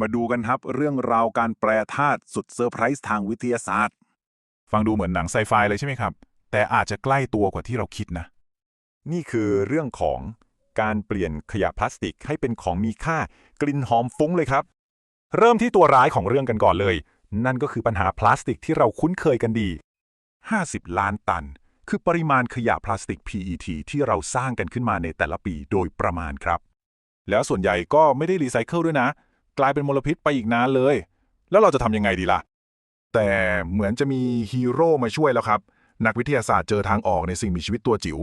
มาดูกันครับเรื่องราวการแปรธาตุสุดเซอร์ไพรส์ทางวิทยาศาสตร์ ฟังดูเหมือนหนังไซไฟเลยใช่ไหมครับ แต่อาจจะใกล้ตัวกว่าที่เราคิดนะ นี่คือเรื่องของการเปลี่ยนขยะพลาสติกให้เป็นของมีค่ากลิ่นหอมฟุ้งเลยครับ เริ่มที่ตัวร้ายของเรื่องกันก่อนเลย นั่นก็คือปัญหาพลาสติกที่เราคุ้นเคยกันดี 50 ล้านตัน คือปริมาณขยะพลาสติก PET ที่เราสร้างกันขึ้นมาในแต่ละปีโดยประมาณครับ แล้วส่วนใหญ่ก็ไม่ได้รีไซเคิลด้วยนะ กลายเป็นมลพิษไปอีกนานเลย แล้วเราจะทำยังไงดีล่ะ แต่เหมือนจะมีฮีโร่มาช่วยแล้วครับ นักวิทยาศาสตร์เจอทางออกในสิ่งมีชีวิตตัวจิ๋ว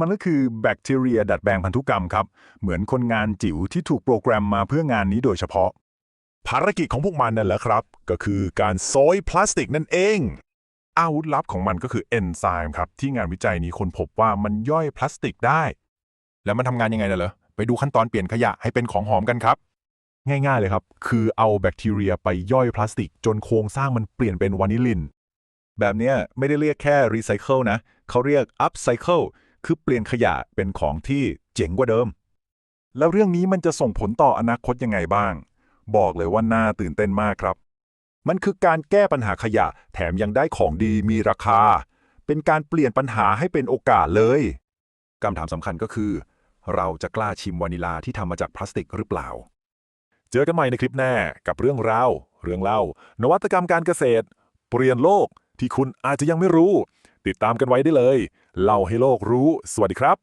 มันก็คือแบคทีเรียดัดแปลงพันธุกรรมครับ เหมือนคนงานจิ๋วที่ถูกโปรแกรมมาเพื่องานนี้โดยเฉพาะ ภารกิจของพวกมันนั่นแหละครับ ก็คือการซอยพลาสติกนั่นเองอาวุธลับของมันก็คือเอนไซม์ครับ ที่งานวิจัยนี้คนพบว่ามันย่อยพลาสติกได้ แล้วมันทำงานยังไงน่ะเหรอ ไปดูขั้นตอนเปลี่ยนขยะให้เป็นของหอมกันครับ ง่ายๆเลยครับ คือเอาแบคทีเรียไปย่อยพลาสติก จนโครงสร้างมันเปลี่ยนเป็นวานิลิน แบบนี้ไม่ได้เรียกแค่รีไซเคิลนะ เขาเรียกอัพไซเคิลคือเปลี่ยนขยะเป็นของที่เจ๋งกว่าเดิม แล้วเรื่องนี้มันจะส่งผลต่ออนาคตยังไงบ้าง บอกเลยว่าน่าตื่นเต้นมากครับ มันคือการแก้ปัญหาขยะ แถมยังได้ของดีมีราคา เป็นการเปลี่ยนปัญหาให้เป็นโอกาสเลยคำถามสำคัญก็คือ เราจะกล้าชิมวานิลาที่ทำมาจากพลาสติกหรือเปล่า เจอกันใหม่ในคลิปหน้ากับเรื่องราว เรื่องเล่า นวัตกรรมการเกษตร เปลี่ยนโลกที่คุณอาจจะยังไม่รู้ ติดตามกันไว้ได้เลย เล่าให้โลกรู้ สวัสดีครับ